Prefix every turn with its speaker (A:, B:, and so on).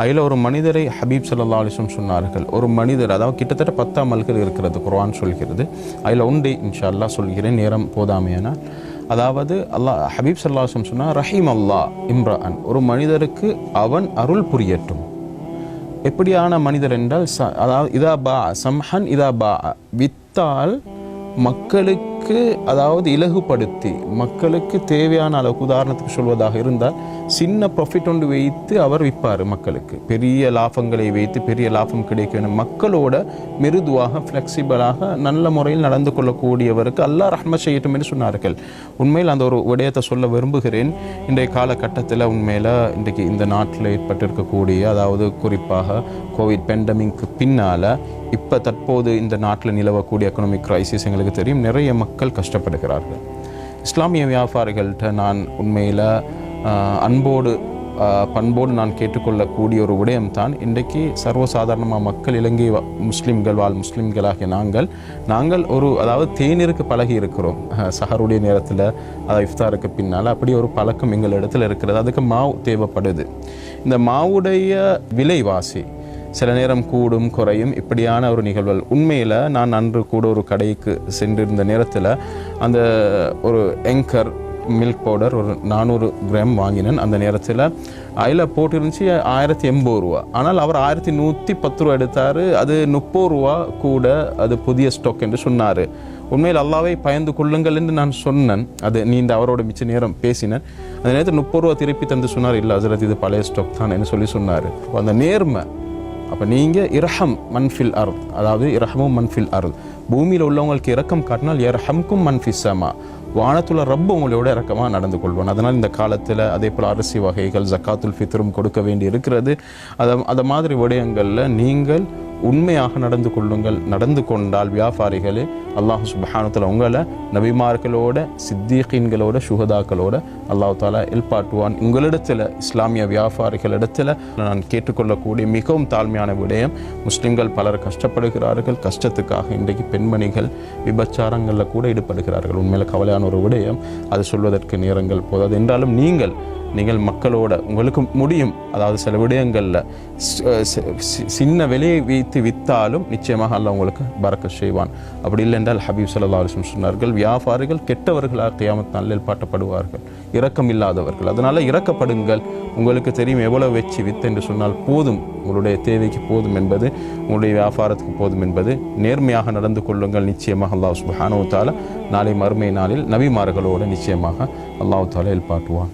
A: அதில் ஒரு மனிதரை ஹபீப் சல்லா அலிஸ்லம் சொன்னார்கள். ஒரு மனிதர் அதாவது கிட்டத்தட்ட பத்து அமல்கள் இருக்கிறது குர்ஆன் சொல்கிறது. அதில் உண்டு இன்ஷா அல்லா சொல்கிறேன் நேரம் போதாமையானால் அதாவது அல்லாஹ் ஹபீப் சல்லா அலிஸ்லம் சொன்னால் ரஹீம் அல்லாஹ் இம்ரான் ஒரு மனிதருக்கு அவன் அருள் புரியட்டும். எப்படியான மனிதர் என்றால் ச அதாவது இதா பா சம்ஹன் இதா பா வித்தால் மக்களுக்கு அதாவது இலகுபடுத்தி மக்களுக்கு தேவையான அளவுக்கு உதாரணத்துக்கு சொல்வதாக இருந்தால் சின்ன ப்ராஃபிட் ஒன்று வைத்து அவர் விற்பார் மக்களுக்கு. பெரிய லாபங்களை வைத்து பெரிய லாபம் கிடைக்க வேண்டும் மக்களோட மிருதுவாக ஃப்ளெக்சிபிளாக நல்ல முறையில் நடந்து கொள்ளக்கூடியவருக்கு அல்லாஹ் ரஹ்ம செய்யட்டும் என்று சொன்னார்கள். உண்மையில் அந்த ஒரு விடயத்தை சொல்ல விரும்புகிறேன். இன்றைய காலகட்டத்தில் உண்மையில் இன்றைக்கு இந்த நாட்டில் ஏற்பட்டிருக்கக்கூடிய அதாவது குறிப்பாக கோவிட் பெண்டமிக்கு பின்னால் இப்போ தற்போது இந்த நாட்டில் நிலவக்கூடிய எக்கனாமிக் கிரைசிஸ் எங்களுக்கு தெரியும். நிறைய மக்கள் கஷ்டப்படுகிறார்கள். இஸ்லாமிய வியாபாரிகள்கிட்ட நான் உண்மையில் அன்போடு பண்போடு நான் கேட்டுக்கொள்ளக்கூடிய ஒரு விடயம்தான். இன்றைக்கு சர்வசாதாரணமாக மக்கள் இலங்கை முஸ்லீம்கள் வாழ் முஸ்லீம்களாகிய நாங்கள் நாங்கள் ஒரு அதாவது தேநீருக்கு பழகி இருக்கிறோம். சஹருடைய நேரத்தில் அதாவது இஃப்தாருக்கு பின்னால். அப்படி ஒரு பழக்கம் எங்கள் இடத்துல இருக்கிறது. அதுக்கு மாவு தேவைப்படுது. இந்த மாவுடைய விலைவாசி சில நேரம் கூடும் குறையும். இப்படியான ஒரு நிகழ்வுகள். உண்மையில் நான் அன்று கூட ஒரு கடைக்கு சென்றிருந்த நேரத்தில் அந்த ஒரு எங்கர் மில்க் பவுடர் ஒரு நானூறு கிராம் வாங்கினேன். அந்த நேரத்தில் அதில் போட்டிருந்துச்சு ஆயிரத்தி எண்பது ரூபா. ஆனால் அவர் ஆயிரத்தி நூற்றி பத்து ரூபா எடுத்தார். அது முப்பது ரூபா கூட அது புதிய ஸ்டாக் என்று சொன்னார். உண்மையில் அல்லாவை பயந்து கொள்ளுங்கள் என்று நான் சொன்னேன். அது நீ இந்த அவரோட மிச்ச நேரம் பேசினேன். அந்த நேரத்தில் முப்பது ரூபா திருப்பி தந்து சொன்னார் இல்லை ஹசரத் இது பழைய ஸ்டாக் தான் என்று சொல்லி சொன்னார். அந்த நேர்மை அப்போ நீங்கள் இரஹம் மன்ஃபில் அருள் அதாவது இரஹமும் மன்ஃபில் அருள் பூமியில் உள்ளவங்களுக்கு இரக்கம் காட்டினால் ஹம்கும் மன்ஃபிஸ் சமா. வானத்துள்ள ரப்ப உங்களோட இறக்கமாக நடந்து கொள்வான். அதனால் இந்த காலத்தில் அதே போல் அரிசி வகைகள் ஜக்காத்துல் ஃபித்ரும் கொடுக்க வேண்டி இருக்கிறது. அதை அதை மாதிரி விடயங்களில் நீங்கள் உண்மையாக நடந்து கொள்ளுங்கள். நடந்து கொண்டால் வியாபாரிகளே அல்லாஹ் சுபஹானத்தில் உங்களை நபிமார்களோட சித்தீகீன்களோட சுகதாக்களோட அல்லாஹ் தாலா எல்பாட்டுவான். உங்களிடத்தில் இஸ்லாமிய வியாபாரிகளிடத்தில் நான் கேட்டுக்கொள்ளக்கூடிய மிகவும் தாழ்மையான விடயம் முஸ்லிம்கள் பலர் கஷ்டப்படுகிறார்கள் கஷ்டத்துக்காக இன்றைக்கு பெண்மணிகள் விபச்சாரங்களில் கூட ஈடுபடுகிறார்கள். உண்மையில் கவலையான ஒரு விடயம். அது சொல்வதற்கு நேரங்கள் போதாது. என்றாலும் நீங்கள் நீங்கள் மக்களோட உங்களுக்கு முடியும். அதாவது சில விடயங்களில் சின்ன விலையை வைத்து விற்றாலும் நிச்சயமாக அல்ல உங்களுக்கு பறக்க செய்வான். அப்படி இல்லை என்றால் ஹபீப் சல்லா அலிஸ்லம் சொன்னார்கள் வியாபாரிகள் கெட்டவர்களாக கியாமத் நல்லில் பாட்டப்படுவார்கள். இரக்கம் இல்லாதவர்கள். அதனால் இறக்கப்படுங்கள் உங்களுக்கு தெரியும் எவ்வளவு வச்சு வித்து என்று சொன்னால் போதும். உங்களுடைய தேவைக்கு போதும் என்பது உங்களுடைய வியாபாரத்துக்கு போதும் என்பது நேர்மையாக நடந்து கொள்ளுங்கள். நிச்சயமாக அல்லாஹ் சுபஹானு தாலா நாளை மறுமை நாளில் நபிமார்களோடு நிச்சயமாக அல்லாஹ் தாலா எல்பாட்டுவான்